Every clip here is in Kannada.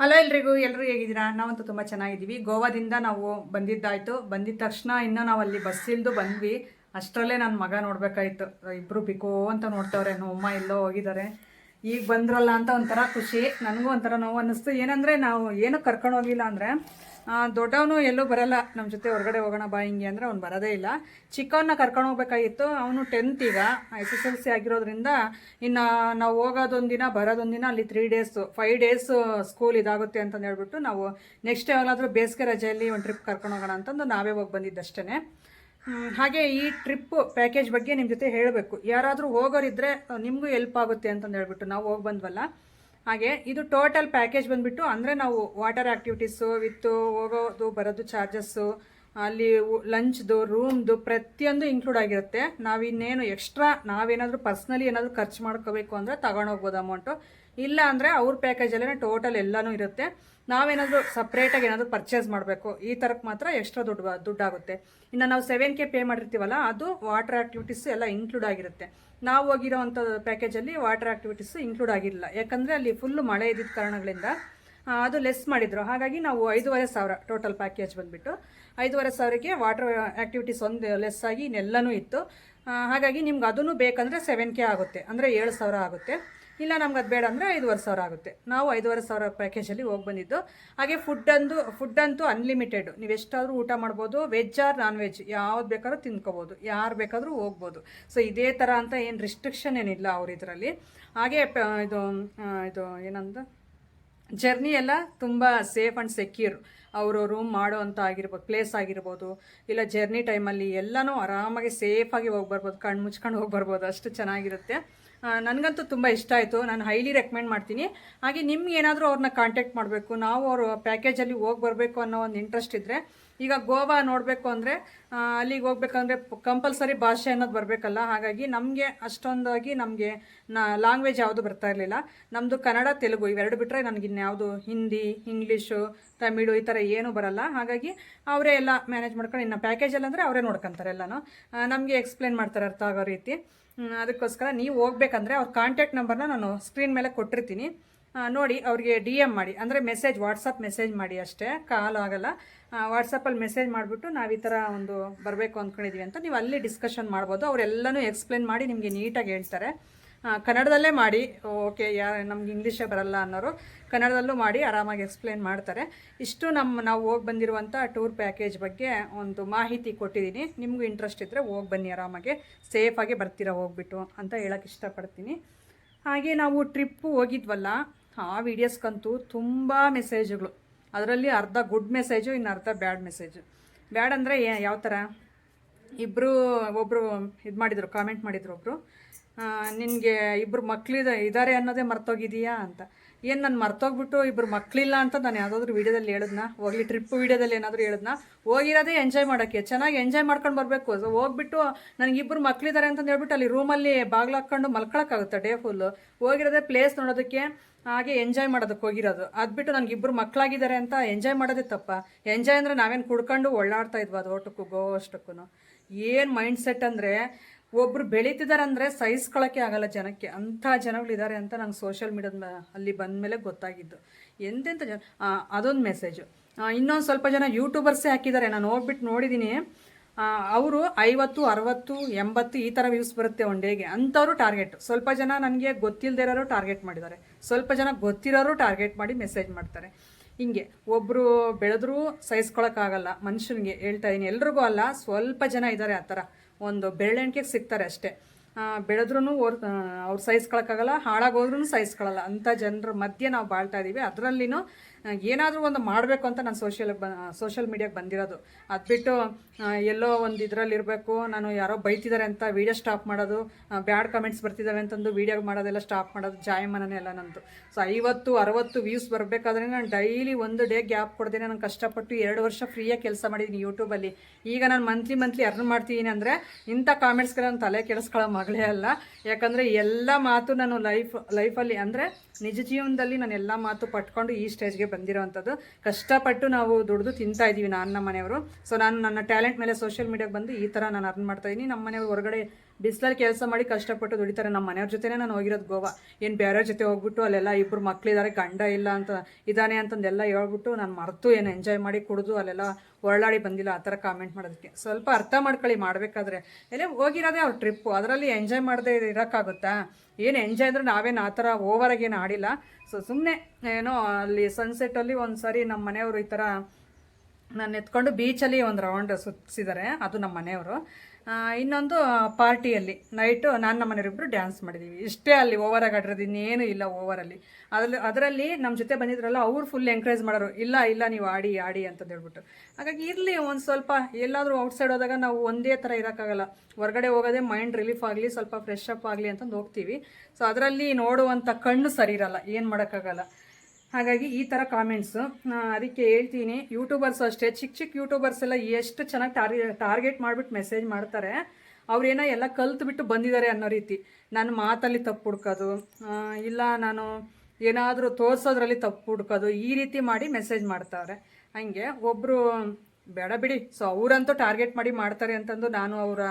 ಹಲೋ ಎಲ್ರಿಗೂ ಎಲ್ಲರೂ ಹೇಗಿದ್ದೀರಾ? ನಾವಂತೂ ತುಂಬ ಚೆನ್ನಾಗಿದ್ದೀವಿ. ಗೋವಾದಿಂದ ನಾವು ಬಂದಿದ್ದಾಯ್ತು. ಬಂದಿದ್ದ ತಕ್ಷಣ ಇನ್ನೂ ನಾವು ಅಲ್ಲಿ ಬಸ್ ಇಲ್ದು ಬಂದ್ವಿ. ಅಷ್ಟರಲ್ಲೇ ನನ್ನ ಮಗ ನೋಡಬೇಕಾಯ್ತು. ಇಬ್ಬರು ಬಿಕೋ ಅಂತ ನೋಡ್ತವ್ರೆ ಅಮ್ಮ ಎಲ್ಲೋ ಹೋಗಿದ್ದಾರೆ ಈಗ ಬಂದ್ರಲ್ಲ ಅಂತ ಒಂಥರ ಖುಷಿ. ನನಗೂ ಒಂಥರ ನೋವು ಅನ್ನಿಸ್ತು. ಏನಂದರೆ ನಾವು ಏನು ಕರ್ಕೊಂಡು ಹೋಗಿಲ್ಲ ಅಂದರೆ ದೊಡ್ಡವನು ಎಲ್ಲೂ ಬರಲ್ಲ. ನಮ್ಮ ಜೊತೆ ಹೊರಗಡೆ ಹೋಗೋಣ ಬಾ ಹಿಂಗೆ ಅಂದರೆ ಅವ್ನು ಬರೋದೇ ಇಲ್ಲ. ಚಿಕ್ಕವನ್ನ ಕರ್ಕೊಂಡು ಹೋಗ್ಬೇಕಾಗಿತ್ತು. ಅವನು ಟೆಂತ್ ಈಗ ಎಸ್ ಎಸ್ ಎಲ್ ಸಿ ಆಗಿರೋದ್ರಿಂದ ಇನ್ನು ನಾವು ಹೋಗೋದೊಂದಿನ ಬರೋದೊಂದಿನ ಬರೋದೊಂದು ದಿನ ಅಲ್ಲಿ three days five days school ಇದಾಗುತ್ತೆ ಅಂತಂದು ಹೇಳ್ಬಿಟ್ಟು ನಾವು ನೆಕ್ಸ್ಟ್ ಯಾವಾಗಲಾದರೂ ಬೇಸಿಗೆ ರಜೆಯಲ್ಲಿ ಒಂದು ಟ್ರಿಪ್ ಕರ್ಕೊಂಡು ಹೋಗೋಣ ಅಂತಂದು ನಾವೇ ಹೋಗಿ ಬಂದಿದ್ದಷ್ಟೇ ಹಾಗೆ ಈ ಟ್ರಿಪ್ಪು ಪ್ಯಾಕೇಜ್ ಬಗ್ಗೆ ನಿಮ್ಮ ಜೊತೆ ಹೇಳಬೇಕು. ಯಾರಾದರೂ ಹೋಗೋರಿದ್ದರೆ ನಿಮಗೂ ಹೆಲ್ಪ್ ಆಗುತ್ತೆ ಅಂತಂದು ಹೇಳ್ಬಿಟ್ಟು ನಾವು ಹೋಗಿ ಬಂದ್ವಲ್ಲ ಹಾಗೆ ಇದು ಟೋಟಲ್ ಪ್ಯಾಕೇಜ್ ಬಂದುಬಿಟ್ಟು ಅಂದರೆ ನಾವು ವಾಟರ್ ಆ್ಯಕ್ಟಿವಿಟೀಸು ವಿತ್ತು ಹೋಗೋದು ಬರೋದು ಚಾರ್ಜಸ್ಸು ಅಲ್ಲಿ ಲಂಚ್ದು, ರೂಮ್ದು ಪ್ರತಿಯೊಂದು ಇನ್ಕ್ಲೂಡ್ ಆಗಿರುತ್ತೆ. ನಾವಿನ್ನೇನು ಎಕ್ಸ್ಟ್ರಾ ನಾವೇನಾದರೂ ಪರ್ಸ್ನಲಿ ಏನಾದರೂ ಖರ್ಚು ಮಾಡ್ಕೋಬೇಕು ಅಂದರೆ ತಗೊಂಡೋಗ್ಬೋದು ಅಮೌಂಟು ಇಲ್ಲ ಅಂದರೆ ಅವ್ರ ಪ್ಯಾಕೇಜಲ್ಲೇ ಟೋಟಲ್ ಎಲ್ಲನೂ ಇರುತ್ತೆ. ನಾವೇನಾದರೂ ಸಪ್ರೇಟಾಗಿ ಏನಾದರೂ ಪರ್ಚೇಸ್ ಮಾಡಬೇಕು. ಈ ಥರಕ್ಕೆ ಮಾತ್ರ ಎಕ್ಸ್ಟ್ರಾ ದುಡ್ಡು ದುಡ್ಡಾಗುತ್ತೆ. ಇನ್ನು ನಾವು ಸೆವೆನ್ ಕೆ ಪೇ ಮಾಡಿರ್ತೀವಲ್ಲ, ಅದು ವಾಟರ್ ಆ್ಯಕ್ಟಿವಿಟೀಸ್ ಎಲ್ಲ ಇನ್ಕ್ಲೂಡ್ ಆಗಿರುತ್ತೆ. ನಾವು ಹೋಗಿರೋವಂಥ ಪ್ಯಾಕೇಜಲ್ಲಿ ವಾಟರ್ ಆ್ಯಕ್ಟಿವಿಟೀಸು ಇನ್ಕ್ಲೂಡ್ ಆಗಿರಲಿಲ್ಲ. ಯಾಕಂದರೆ ಅಲ್ಲಿ ಫುಲ್ಲು ಮಳೆ ಇದ್ದಿದ್ದ ಕಾರಣಗಳಿಂದ ಅದು ಲೆಸ್ ಮಾಡಿದರು. ಹಾಗಾಗಿ ನಾವು ಐದೂವರೆ ಸಾವಿರ ಟೋಟಲ್ ಪ್ಯಾಕೇಜ್ ಬಂದುಬಿಟ್ಟು ಐದೂವರೆ ಸಾವಿರಕ್ಕೆ ವಾಟರ್ ಆ್ಯಕ್ಟಿವಿಟೀಸ್ ಒಂದು ಲೆಸ್ ಆಗಿ ಇನ್ನೆಲ್ಲನೂ ಇತ್ತು. ಹಾಗಾಗಿ ನಿಮ್ಗೆ ಅದನ್ನು ಬೇಕಂದರೆ ಸೆವೆನ್ ಕೆ ಆಗುತ್ತೆ. ಅಂದರೆ ಏಳು ಸಾವಿರ ಆಗುತ್ತೆ. ಇಲ್ಲ ನಮ್ಗೆ ಅದು ಬೇಡ ಅಂದರೆ ಐದುವರೆ ಸಾವಿರ ಆಗುತ್ತೆ. ನಾವು ಐದುವರೆ ಸಾವಿರ ಪ್ಯಾಕೇಜಲ್ಲಿ ಹೋಗಿ ಬಂದಿದ್ದು. ಹಾಗೆ ಫುಡ್ ಅಂದು ಫುಡ್ ಅಂತೂ ಅನ್ಲಿಮಿಟೆಡ್ ನೀವು ಎಷ್ಟಾದರೂ ಊಟ ಮಾಡ್ಬೋದು ವೆಜ್ ಆರ್ ನಾನ್ ವೆಜ್ ಯಾವ್ದು ಬೇಕಾದ್ರೂ ತಿನ್ಕೋಬೋದು, ಯಾರು ಬೇಕಾದರೂ ಹೋಗ್ಬೋದು. ಸೊ ಇದೇ ಥರ ಅಂತ ಏನು ರಿಸ್ಟ್ರಿಕ್ಷನ್ ಏನಿಲ್ಲ ಅವ್ರ ಇದರಲ್ಲಿ. ಹಾಗೆ ಇದು ಇದು ಏನಂತ ಜರ್ನಿ ಎಲ್ಲ ತುಂಬ ಸೇಫ್ ಆ್ಯಂಡ್ ಸೆಕ್ಯೂರ್ ಅವರು ರೂಮ್ ಮಾಡೋ ಅಂತ ಆಗಿರ್ಬೋದು ಪ್ಲೇಸ್ ಆಗಿರ್ಬೋದು, ಇಲ್ಲ ಜರ್ನಿ ಟೈಮಲ್ಲಿ ಎಲ್ಲನೂ ಆರಾಮಾಗಿ ಸೇಫಾಗಿ ಹೋಗಿ ಬರ್ಬೋದು ಕಣ್ಣು ಮುಚ್ಕೊಂಡು ಹೋಗಿ ಬರ್ಬೋದು, ಅಷ್ಟು ಚೆನ್ನಾಗಿರುತ್ತೆ. ನನಗಂತೂ ತುಂಬ ಇಷ್ಟ ಆಯಿತು. ನಾನು ಹೈಲಿ ರೆಕಮೆಂಡ್ ಮಾಡ್ತೀನಿ. ಹಾಗೆ ನಿಮ್ಗೆ ಏನಾದರೂ ಅವ್ರನ್ನ ಕಾಂಟ್ಯಾಕ್ಟ್ ಮಾಡಬೇಕು, ನಾವು ಅವರು ಪ್ಯಾಕೇಜಲ್ಲಿ ಹೋಗಿ ಬರಬೇಕು ಅನ್ನೋ ಒಂದು ಇಂಟ್ರೆಸ್ಟ್ ಇದ್ದರೆ ಈಗ ಗೋವಾ ನೋಡಬೇಕು ಅಂದರೆ ಅಲ್ಲಿಗೆ ಹೋಗ್ಬೇಕಂದ್ರೆ ಕಂಪಲ್ಸರಿ ಭಾಷೆ ಅನ್ನೋದು ಬರಬೇಕಲ್ಲ. ಹಾಗಾಗಿ ನಮಗೆ ಅಷ್ಟೊಂದಾಗಿ ನಮಗೆ ನಾ ಲ್ಯಾಂಗ್ವೇಜ್ ಯಾವುದು ಬರ್ತಾ ಇರಲಿಲ್ಲ. ನಮ್ಮದು ಕನ್ನಡ, ತೆಲುಗು ಇವೆರಡು ಬಿಟ್ಟರೆ ನನಗೆ ಇನ್ಯಾವುದು ಹಿಂದಿ, ಇಂಗ್ಲೀಷು, ತಮಿಳು ಈ ಥರ ಏನೂ ಬರಲ್ಲ. ಹಾಗಾಗಿ ಅವರೇ ಎಲ್ಲ ಮ್ಯಾನೇಜ್ ಮಾಡ್ಕೊಂಡು ಇನ್ನು ಪ್ಯಾಕೇಜಲ್ಲಿ ಅಂದರೆ ಅವರೇ ನೋಡ್ಕೊತಾರೆ ಎಲ್ಲನೂ. ನಮಗೆ ಎಕ್ಸ್ಪ್ಲೇನ್ ಮಾಡ್ತಾರೆ ಅರ್ಥ ಆಗೋ ರೀತಿ. ಅದಕ್ಕೋಸ್ಕರ ನೀವು ಹೋಗ್ಬೇಕಂದ್ರೆ ಅವ್ರ ಕಾಂಟ್ಯಾಕ್ಟ್ ನಂಬರ್ನ ನಾನು ಸ್ಕ್ರೀನ್ ಮೇಲೆ ಕೊಟ್ಟಿರ್ತೀನಿ. ನೋಡಿ ಅವ್ರಿಗೆ ಡಿ ಎಂ ಮಾಡಿ, ಅಂದರೆ ಮೆಸೇಜ್ ವಾಟ್ಸಪ್ ಮೆಸೇಜ್ ಮಾಡಿ ಅಷ್ಟೇ. ಕಾಲ್ ಆಗಲ್ಲ. ವಾಟ್ಸಪ್ಪಲ್ಲಿ ಮೆಸೇಜ್ ಮಾಡಿಬಿಟ್ಟು ನಾವು ಈ ಥರ ಒಂದು ಬರಬೇಕು ಅಂದ್ಕೊಂಡಿದ್ದೀವಿ ಅಂತ ನೀವು ಅಲ್ಲಿ ಡಿಸ್ಕಷನ್ ಮಾಡ್ಬೋದು. ಅವರೆಲ್ಲನೂ ಎಕ್ಸ್ಪ್ಲೇನ್ ಮಾಡಿ ನಿಮಗೆ ನೀಟಾಗಿ ಹೇಳ್ತಾರೆ. ಕನ್ನಡದಲ್ಲೇ ಮಾಡಿ. ಓಕೆ ಯಾ, ನಮ್ಗೆ ಇಂಗ್ಲೀಷೇ ಬರಲ್ಲ ಅನ್ನೋರು ಕನ್ನಡದಲ್ಲೂ ಮಾಡಿ, ಆರಾಮಾಗಿ ಎಕ್ಸ್ಪ್ಲೇನ್ ಮಾಡ್ತಾರೆ. ಇಷ್ಟು ನಮ್ಮ ನಾವು ಹೋಗಿ ಬಂದಿರುವಂಥ ಟೂರ್ ಪ್ಯಾಕೇಜ್ ಬಗ್ಗೆ ಒಂದು ಮಾಹಿತಿ ಕೊಟ್ಟಿದ್ದೀನಿ ನಿಮಗೂ ಇಂಟ್ರೆಸ್ಟ್ ಇದ್ದರೆ ಹೋಗಿ ಬನ್ನಿ ಆರಾಮಾಗಿ. ಸೇಫಾಗಿ ಬರ್ತೀರಾ ಹೋಗ್ಬಿಟ್ಟು ಅಂತ ಹೇಳೋಕ್ಕೆ ಇಷ್ಟಪಡ್ತೀನಿ. ಹಾಗೆ ನಾವು ಟ್ರಿಪ್ಪು ಹೋಗಿದ್ವಲ್ಲ, ಆ ವೀಡಿಯೋಸ್ಗಂತೂ ತುಂಬ ಮೆಸೇಜ್ಗಳು ಅದರಲ್ಲಿ ಅರ್ಧ ಗುಡ್ ಮೆಸೇಜು, ಇನ್ನು ಅರ್ಧ ಬ್ಯಾಡ್ ಮೆಸೇಜು. ಬ್ಯಾಡ್ ಅಂದರೆ ಯಾವ ಥರ ಇಬ್ಬರು ಒಬ್ಬರು ಇದು ಮಾಡಿದರು ಕಾಮೆಂಟ್ ಮಾಡಿದ್ರು ಒಬ್ಬರು ನಿನಗೆ ಇಬ್ಬರು ಮಕ್ಕಳಿದ ಇದ್ದಾರೆ ಅನ್ನೋದೇ ಮರ್ತೋಗಿದೆಯಾ ಅಂತ. ಏನು ನಾನು ಮರ್ತೋಗ್ಬಿಟ್ಟು ಇಬ್ಬರು ಮಕ್ಕಳಿಲ್ಲ ಅಂತ ನಾನು ಯಾವುದಾದ್ರೂ ವೀಡಿಯೋದಲ್ಲಿ ಹೇಳಿದ್ನ? ಹೋಗ್ಲಿ ಟ್ರಿಪ್ ವೀಡಿಯೋದಲ್ಲಿ ಏನಾದರೂ ಹೇಳಿದ್ನ? ಹೋಗಿರೋದೇ ಎಂಜಾಯ್ ಮಾಡೋಕ್ಕೆ. ಚೆನ್ನಾಗಿ ಎಂಜಾಯ್ ಮಾಡ್ಕೊಂಡು ಬರಬೇಕು. ಸೊ ಹೋಗ್ಬಿಟ್ಟು ನನಗಿಬ್ಬರು ಮಕ್ಕಳಿದ್ದಾರೆ ಅಂತಂದು ಹೇಳ್ಬಿಟ್ಟು ಅಲ್ಲಿ ರೂಮಲ್ಲಿ ಬಾಗ್ಲು ಹಾಕ್ಕೊಂಡು ಮಲ್ಕೊಳಕ್ಕಾಗುತ್ತೆ ಡೇ ಫುಲ್ಲು ಹೋಗಿರೋದೇ ಪ್ಲೇಸ್ ನೋಡೋದಕ್ಕೆ ಹಾಗೆ ಎಂಜಾಯ್ ಮಾಡೋದಕ್ಕೆ ಹೋಗಿರೋದು. ಅದು ಬಿಟ್ಟು ನನಗಿಬ್ಬರು ಮಕ್ಕಳಾಗಿದ್ದಾರೆ ಅಂತ ಎಂಜಾಯ್ ಮಾಡೋದೇ ತಪ್ಪ. ಎಂಜಾಯ್ ಅಂದರೆ ನಾವೇನು ಕುಡ್ಕೊಂಡು ಒಳ್ಳಾಡ್ತಾ ಇದ್ವಿ ಅದು ಓಟಕ್ಕೂ ಗೋ ಅಷ್ಟಕ್ಕೂ ಏನು ಮೈಂಡ್ ಸೆಟ್ ಅಂದರೆ ಒಬ್ರು ಬೆಳೀತಿದ್ದಾರೆ ಅಂದರೆ ಆಗಲ್ಲ ಜನಕ್ಕೆ. ಅಂಥ ಜನಗಳಿದ್ದಾರೆ ಅಂತ ನಂಗೆ ಸೋಷಿಯಲ್ ಮೀಡಿಯಾದ ಅಲ್ಲಿ ಬಂದ ಮೇಲೆ ಗೊತ್ತಾಗಿದ್ದು. ಎಂತೆಂಥ ಜನ ಅದೊಂದು ಮೆಸೇಜು ಇನ್ನೊಂದು ಸ್ವಲ್ಪ ಜನ ಯೂಟ್ಯೂಬರ್ಸೇ ಹಾಕಿದ್ದಾರೆ. ನಾನು ಹೋಗ್ಬಿಟ್ಟು ನೋಡಿದ್ದೀನಿ ಅವರು ಐವತ್ತು, ಅರವತ್ತು, ಎಂಬತ್ತು ಈ ಥರ ವ್ಯೂಸ್ ಬರುತ್ತೆ ಒನ್ ಡೇಗೆ ಅಂಥವ್ರು ಟಾರ್ಗೆಟ್ ಸ್ವಲ್ಪ ಜನ ನನಗೆ ಗೊತ್ತಿಲ್ಲದೆ ಇರೋರು ಟಾರ್ಗೆಟ್ ಮಾಡಿದ್ದಾರೆ. ಸ್ವಲ್ಪ ಜನ ಗೊತ್ತಿರೋರು ಟಾರ್ಗೆಟ್ ಮಾಡಿ ಮೆಸೇಜ್ ಮಾಡ್ತಾರೆ. ಹಿಂಗೆ ಒಬ್ಬರು ಬೆಳೆದ್ರೂ ಸಹಿಸ್ಕೊಳಕ್ಕಾಗಲ್ಲ ಮನುಷ್ಯನಿಗೆ ಹೇಳ್ತಾ ಇದ್ದೀನಿ ಎಲ್ರಿಗೂ ಅಲ್ಲ, ಸ್ವಲ್ಪ ಜನ ಇದ್ದಾರೆ ಆ ಥರ ಒಂದು ಬೆರಳೆಣಿಕೆಗೆ ಸಿಗ್ತಾರೆ ಅಷ್ಟೇ. ಬೆಳೆದ್ರೂ ಅವ್ರು ಅವ್ರು ಸಹಿಸ್ಕೊಳಕ್ಕಾಗಲ್ಲ ಹಾಳಾಗೋದ್ರೂ ಸಹಿಸ್ಕೊಳ್ಳಲ್ಲ ಅಂಥ ಜನರ ಮಧ್ಯೆ ನಾವು ಬಾಳ್ತಾ ಇದ್ದೀವಿ ಅದರಲ್ಲಿನೂ ಏನಾದರೂ ಒಂದು ಮಾಡಬೇಕು ಅಂತ ನಾನು ಸೋಷಿಯಲ್ ಬ ಸೋಷಿಯಲ್ ಮೀಡಿಯಾಗೆ ಬಂದಿರೋದು. ಅದು ಬಿಟ್ಟು ಎಲ್ಲೋ ಒಂದು ಇದರಲ್ಲಿ ಇರಬೇಕು, ನಾನು ಯಾರೋ ಬೈತಿದ್ದಾರೆ ಅಂತ ವೀಡಿಯೋ ಸ್ಟಾಪ್ ಮಾಡೋದು ಬ್ಯಾಡ್ ಕಮೆಂಟ್ಸ್ ಬರ್ತಿದ್ದಾವೆ ಅಂತಂದು ವೀಡಿಯೋ ಮಾಡೋದೆಲ್ಲ ಸ್ಟಾಪ್ ಮಾಡೋದು ಜಾಯಮಾನನೇ ಎಲ್ಲ ನಂದು. ಸೊ ಐವತ್ತು, ಅರವತ್ತು ವ್ಯೂಸ್ ಬರಬೇಕಾದ್ರೆ ನಾನು ಡೈಲಿ ಒಂದು ಡೇ ಗ್ಯಾಪ್ ಕೊಡ್ದೇನೆ ನಾನು ಕಷ್ಟಪಟ್ಟು ಎರಡು ವರ್ಷ ಫ್ರೀಯಾಗಿ ಕೆಲಸ ಮಾಡಿದ್ದೀನಿ ಯೂಟ್ಯೂಬಲ್ಲಿ ಈಗ ನಾನು ಮಂತ್ಲಿ ಮಂತ್ಲಿ ಅರ್ನ್ ಮಾಡ್ತಿದ್ದೀನಿ ಅಂದರೆ ಇಂಥ ಕಾಮೆಂಟ್ಸ್ಗೆ ನಾನು ತಲೆ ಕೆಡಿಸ್ಕೊಳ್ಳೋ ಮಗಳೇ ಅಲ್ಲ. ಯಾಕಂದರೆ ಎಲ್ಲ ಮಾತು ನಾನು ಲೈಫ್ ಲೈಫಲ್ಲಿ ಅಂದರೆ ನಿಜ ಜೀವನದಲ್ಲಿ ನಾನು ಎಲ್ಲ ಮಾತು ಪಟ್ಕೊಂಡು ಈ ಸ್ಟೇಜ್ಗೆ ಬಂದಿರೋವಂಥದ್ದು ಕಷ್ಟಪಟ್ಟು ನಾವು ದುಡಿದು ತಿಂತಾ ಇದ್ದೀವಿ ನಾನು ನಮ್ಮ ಮನೆಯವರು. ಸೊ ನಾನು ನನ್ನ ಟ್ಯಾಲೆಂಟ್ ಮೇಲೆ ಸೋಷಿಯಲ್ ಮೀಡಿಯಾಗೆ ಬಂದು ಈ ಥರ ನಾನು ಅರ್ನ್ ಮಾಡ್ತಾ ಇದ್ದೀನಿ ನಮ್ಮ ಮನೆಯವರು ಹೊರಗಡೆ ಬಿಸಿಲಲ್ಲಿ ಕೆಲಸ ಮಾಡಿ ಕಷ್ಟಪಟ್ಟು ದುಡಿತಾರೆ. ನಮ್ಮ ಮನೆಯವ್ರ ಜೊತೆನೇ ನಾನು ಹೋಗಿರೋದು ಗೋವಾ. ಏನು ಬೇರೆಯವ್ರ ಜೊತೆ ಹೋಗ್ಬಿಟ್ಟು ಅಲ್ಲೆಲ್ಲ ಇಬ್ಬರು ಮಕ್ಕಳಿದ್ದಾರೆ ಗಂಡ ಇಲ್ಲ ಅಂತ ಇದ್ದಾನೆ ಅಂತಂದೆಲ್ಲ ಹೇಳ್ಬಿಟ್ಟು ನಾನು ಮರೆತು, ಏನು ಎಂಜಾಯ್ ಮಾಡಿ ಕುಡಿದು ಅಲ್ಲೆಲ್ಲ ಒಳ್ಳಾಡಿ ಬಂದಿಲ್ಲ, ಆ ಥರ ಕಾಮೆಂಟ್ ಮಾಡೋದಕ್ಕೆ. ಸ್ವಲ್ಪ ಅರ್ಥ ಮಾಡ್ಕೊಳ್ಳಿ, ಮಾಡಬೇಕಾದ್ರೆ. ಎಲ್ಲೇ ಹೋಗಿರೋದೇ ಅವ್ರ ಟ್ರಿಪ್ಪು ಅದರಲ್ಲಿ ಎಂಜಾಯ್ ಮಾಡದೇ ಇರೋಕ್ಕಾಗುತ್ತಾ? ಏನು ಎಂಜಾಯ್ ಅಂದರೆ ನಾವೇನು ಆ ಥರ ಓವರಾಗಿ ಏನು ಆಡಿಲ್ಲ. ಸೊ ಸುಮ್ಮನೆ ಏನೋ ಅಲ್ಲಿ ಸನ್ಸೆಟ್ಟಲ್ಲಿ ಒಂದು ಸಾರಿ ನಮ್ಮ ಮನೆಯವರು ಈ ಥರ ನಾನು ಎತ್ಕೊಂಡು ಬೀಚಲ್ಲಿ ಒಂದು ರೌಂಡ್ ಸುತ್ತಿಸಿದ್ದಾರೆ ಅದು ನಮ್ಮ ಮನೆಯವರು. ಇನ್ನೊಂದು ಪಾರ್ಟಿಯಲ್ಲಿ, ನೈಟು ನಾನು ನಮ್ಮ ಮನೆಯವರಿಬ್ಬರು ಡ್ಯಾನ್ಸ್ ಮಾಡಿದ್ದೀವಿ ಇಷ್ಟೇ ಅಲ್ಲಿ ಓವರಾಗಿ ಆಡಿರೋದು ಇನ್ನೇನು ಇಲ್ಲ ಓವರಲ್ಲಿ ಅದರಲ್ಲಿ ಅದರಲ್ಲಿ ನಮ್ಮ ಜೊತೆ ಬಂದಿದ್ರಲ್ಲ, ಅವ್ರು ಫುಲ್ ಎಂಕರೇಜ್ ಮಾಡೋರು. ಇಲ್ಲ ಇಲ್ಲ, ನೀವು ಆಡಿ ಆಡಿ ಅಂತ ಹೇಳ್ಬಿಟ್ಟು. ಹಾಗಾಗಿ ಇರಲಿ, ಒಂದು ಸ್ವಲ್ಪ, ಎಲ್ಲಾದರೂ ಔಟ್ಸೈಡ್ ಹೋದಾಗ ನಾವು ಒಂದೇ ಥರ ಇರೋಕ್ಕಾಗಲ್ಲ. ಹೊರಗಡೆ ಹೋಗೋದೇ ಮೈಂಡ್ ರಿಲೀಫ್ ಆಗಲಿ, ಸ್ವಲ್ಪ ಫ್ರೆಶ್ ಅಪ್ ಆಗಲಿ ಅಂತಂದು ಹೋಗ್ತೀವಿ. ಸೊ ಅದರಲ್ಲಿ ನೋಡುವಂಥ ಕಣ್ಣು ಸರಿ ಇರಲ್ಲ. ಏನು ಮಾಡೋಕ್ಕಾಗಲ್ಲ. ಹಾಗಾಗಿ ಈ ಥರ ಕಾಮೆಂಟ್ಸು ಅದಕ್ಕೆ ಹೇಳ್ತೀನಿ. ಯೂಟ್ಯೂಬರ್ಸ್ ಅಷ್ಟೇ ಚಿಕ್ಕ ಚಿಕ್ಕ ಯೂಟ್ಯೂಬರ್ಸ್ ಎಲ್ಲ ಎಷ್ಟು ಚೆನ್ನಾಗಿ ಟಾರ್ಗೆ ಟಾರ್ಗೆಟ್ ಮಾಡಿಬಿಟ್ಟು ಮೆಸೇಜ್ ಮಾಡ್ತಾರೆ. ಅವ್ರೇನೋ ಎಲ್ಲ ಕಲ್ತ್ಬಿಟ್ಟು ಬಂದಿದ್ದಾರೆ ಅನ್ನೋ ರೀತಿ. ನನ್ನ ಮಾತಲ್ಲಿ ತಪ್ಪು ಹುಡ್ಕೋದು ಇಲ್ಲ ನಾನು ಏನಾದರೂ ತೋರಿಸೋದ್ರಲ್ಲಿ ತಪ್ಪು ಹುಡ್ಕೋದು, ಈ ರೀತಿ ಮಾಡಿ ಮೆಸೇಜ್ ಮಾಡ್ತಾರೆ. ಹಂಗೆ ಒಬ್ಬರು ಬೇಡ ಬಿಡಿ, ಸೊ ಅವರಂತೂ ಟಾರ್ಗೆಟ್ ಮಾಡಿ ಮಾಡ್ತಾರೆ ಅಂತಂದು ನಾನು ಅವರ